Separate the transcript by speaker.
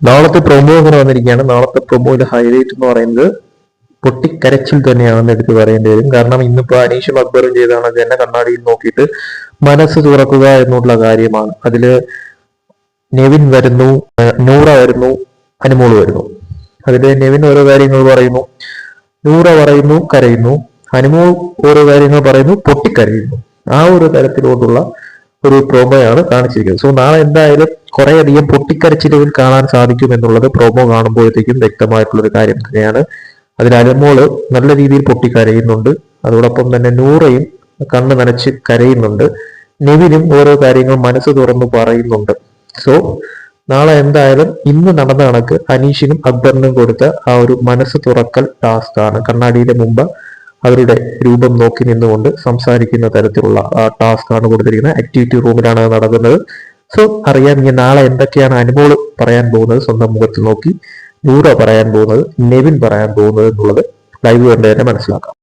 Speaker 1: നാളത്തെ പ്രൊമോ എന്ന് വന്നിരിക്കുകയാണ്. നാളത്തെ പ്രൊമോയിലെ ഹൈലൈറ്റ് എന്ന് പറയുന്നത് പൊട്ടിക്കരച്ചിൽ തന്നെയാണെന്ന് എടുത്ത് പറയേണ്ടി വരും. കാരണം ഇന്നിപ്പോ അനീഷും അക്ബറും ചെയ്താണ് എന്നെ കണ്ണാടിയിൽ നോക്കിയിട്ട് മനസ്സ് തുറക്കുക എന്നുള്ള കാര്യമാണ്. അതിൽ നെവിൻ വരുന്നു നൂറ വരുന്നു അനുമോൾ വരുന്നു. അതിൽ നെവിൻ ഓരോ കാര്യങ്ങൾ പറയുന്നു നൂറ പറയുന്നു കരയുന്നു. അനുമോൾ ഓരോ കാര്യങ്ങൾ പറയുന്നു പൊട്ടിക്കരയുന്നു. ആ ഒരു തരത്തിലോട്ടുള്ള ഒരു പ്രോമോയാണ് കാണിച്ചിരിക്കുന്നത്. സോ നാളെ എന്തായാലും കുറേയധികം പൊട്ടിക്കരച്ചിലുകൾ കാണാൻ സാധിക്കും എന്നുള്ളത് പ്രോമോ കാണുമ്പോഴത്തേക്കും വ്യക്തമായിട്ടുള്ള ഒരു കാര്യം തന്നെയാണ്. അതിൽ അലമോൾ നല്ല രീതിയിൽ പൊട്ടിക്കരയുന്നുണ്ട്. അതോടൊപ്പം തന്നെ നൂറയും കണ്ണ് നനച്ച് കരയുന്നുണ്ട്. നെവിനും ഓരോ കാര്യങ്ങൾ മനസ്സ് തുറന്ന് പറയുന്നുണ്ട്. സോ നാളെ എന്തായാലും ഇന്ന് നടന്ന കണക്ക് അനീഷിനും അക്ബറിനും കൊടുത്ത ആ ഒരു മനസ്സ് തുറക്കൽ ടാസ്ക് ആണ്. കണ്ണാടിയുടെ മുമ്പ് അവരുടെ രൂപം നോക്കി നിന്നുകൊണ്ട് സംസാരിക്കുന്ന തരത്തിലുള്ള ടാസ്ക് ആണ് കൊടുത്തിരിക്കുന്നത്. ആക്ടിവിറ്റി റൂമിലാണ് നടക്കുന്നത്. സോ അറിയാം ഇനി നാളെ എന്തൊക്കെയാണ് അനുമോൾ പറയാൻ പോകുന്നത്? സ്വന്തം മുഖത്ത് നോക്കി. നൂറ പറയാൻ പോകുന്നത്. നെവിൻ പറയാൻ പോകുന്നത് എന്നുള്ളത് ലൈവ് കണ്ട് തന്നെ മനസ്സിലാക്കാം.